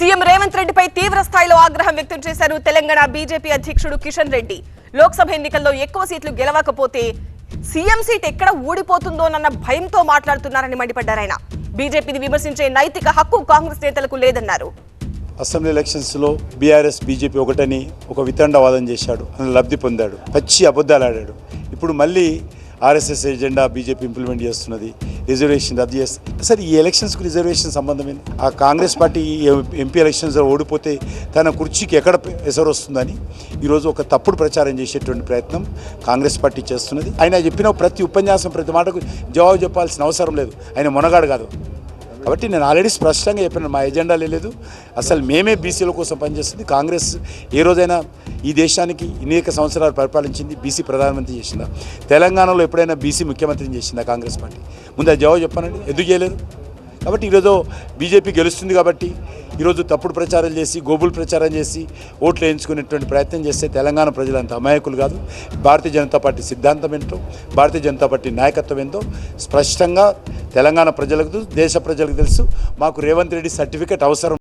CM Revanth రెడ్డిపై తీవ్ర స్థాయిలో ఆగ్రహం వ్యక్తం చేశారు తెలంగాణ బీజేపీ అధ్యక్షుడు కిషన్ రెడ్డి. లోక్సభ ఎన్నికల్లో ఎక్కువ సీట్లు గెలవకపోతే సీఎం సీట్ ఎక్కడ ఊడిపోతుందోనన్న భయంతో మాట్లాడుతున్నారని మండిపడ్డారు ఆయన. బీజేపీని విమర్శించే నైతిక హక్కు కాంగ్రెస్ నేతలకు లేదన్నారు. అసెంబ్లీ ఎలక్షన్స్లో బీఆర్ఎస్ బీజేపీ ఒకటని ఒక వితండవాదం చేశాడు. అని లబ్ధి పొందాడు. పచ్చి అబద్ధాలు ఆడాడు. ఇప్పుడు మళ్ళీ ఆర్ఎస్ఎస్ ఎజెండా బీజేపీ ఇంప్లిమెంట్ చేస్తున్నది. రిజర్వేషన్ రద్దు చేస్తుంది సరే ఈ ఎలక్షన్స్కు రిజర్వేషన్ సంబంధమైన ఆ కాంగ్రెస్ పార్టీ ఎంపీ ఎలక్షన్స్లో ఓడిపోతే తన కుర్చీకి ఎక్కడ ఎసరు వస్తుందని ఈరోజు ఒక తప్పుడు ప్రచారం చేసేటువంటి ప్రయత్నం కాంగ్రెస్ పార్టీ చేస్తున్నది. ఆయన చెప్పిన ప్రతి ఉపన్యాసం ప్రతి మాటకు జవాబు చెప్పాల్సిన అవసరం లేదు. ఆయన మొనగాడు కాదు. కాబట్టి నేను ఆల్రెడీ స్పష్టంగా చెప్పాను మా ఎజెండా లేదు అసలు మేమే బీసీల కోసం పనిచేస్తుంది. కాంగ్రెస్ ఏ రోజైనా ఈ దేశానికి అనేక సంవత్సరాలు పరిపాలించింది బీసీ ప్రధానమంత్రి చేసిందా? తెలంగాణలో ఎప్పుడైనా బీసీ ముఖ్యమంత్రిని చేసిందా కాంగ్రెస్ పార్టీ? ముందు అది జవాబు చెప్పానండి. ఎందుకు చేయలేదు? కాబట్టి ఈరోజు బీజేపీ గెలుస్తుంది కాబట్టి ఈరోజు తప్పుడు ప్రచారం చేసి గోబుల్ ప్రచారం చేసి ఓట్లు వేయించుకునేటువంటి ప్రయత్నం చేస్తే తెలంగాణ ప్రజలంత అమాయకులు కాదు. భారతీయ జనతా పార్టీ సిద్ధాంతం ఏంటో భారతీయ జనతా పార్టీ నాయకత్వం ఏంటో స్పష్టంగా తెలంగాణ ప్రజలకు దేశ ప్రజలకు తెలుసు. మాకు రేవంత్ రెడ్డి సర్టిఫికేట్ అవసరం.